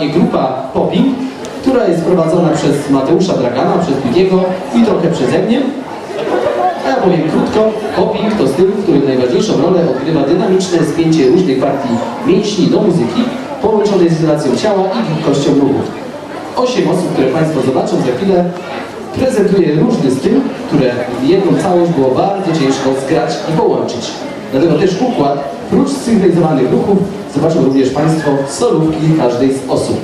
grupa Popping, która jest prowadzona przez Mateusza Dragana, przez Bigiego i trochę przeze mnie. A ja powiem krótko, popping to styl, w którym najważniejszą rolę odgrywa dynamiczne spięcie różnych partii mięśni do muzyki, połączonej z relacją ciała i gibkością ruchów. Osiem osób, które Państwo zobaczą za chwilę, prezentuje różny styl, które w jedną całość było bardzo ciężko zgrać i połączyć. Dlatego też układ, prócz synchronizowanych ruchów, zobaczą również Państwo solówki każdej z osób.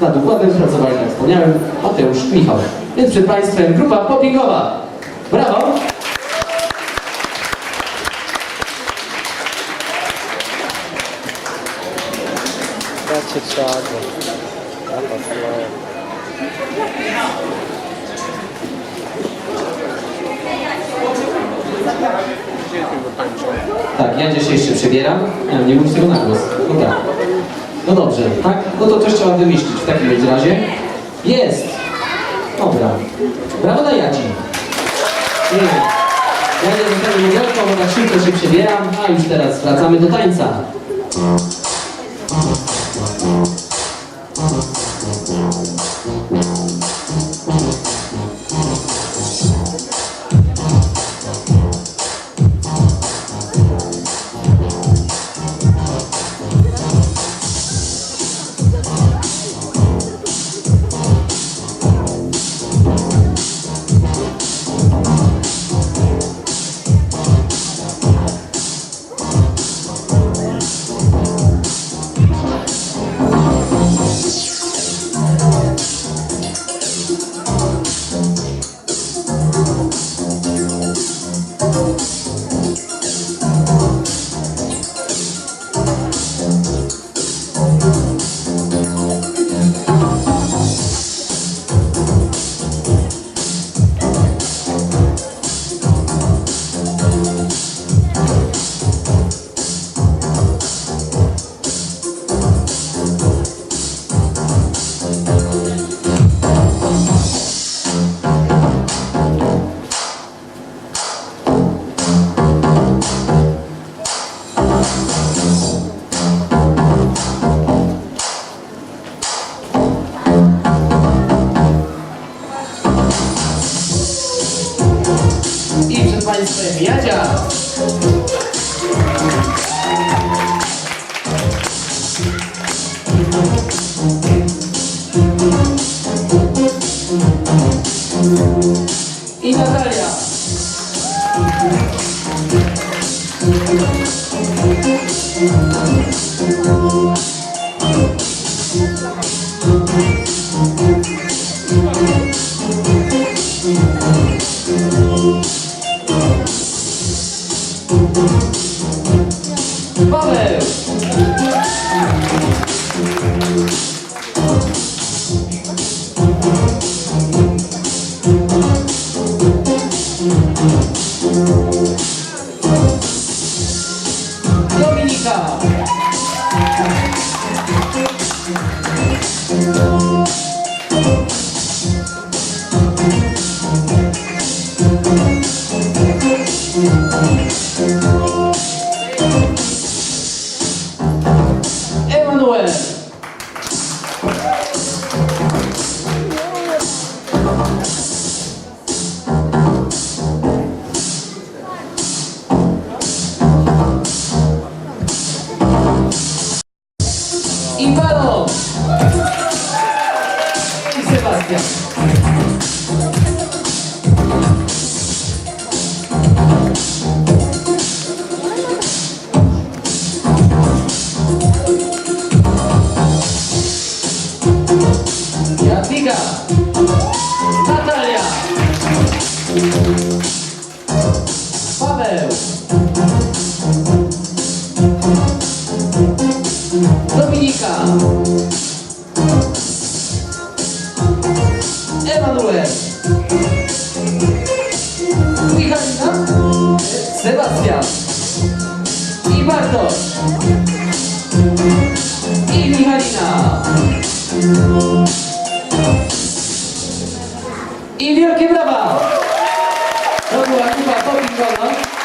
Nad układem pracowali, jak wspomniałem, Mateusz Michał. Więc przed Państwem grupa poppingowa. Brawo! Slow. Tak, Jadzia się jeszcze przebieram. Nie, nie mówisz tego na głos. No tak. No dobrze, tak? No to coś trzeba wymyślić w takim razie. Jest! Dobra. Brawo dla Jadzi. Nie. Jadzia zostanie modelką, bo tak szybko się przebieram, a już teraz wracamy do tańca. I przed Państwem Jadzia. I Natalia. Paweł. Jadwiga. Natalia. Paweł. Dominika. Emanuel. Michalina, Sebastian i Bartosz i Michalina. I wielkie brawa! To była.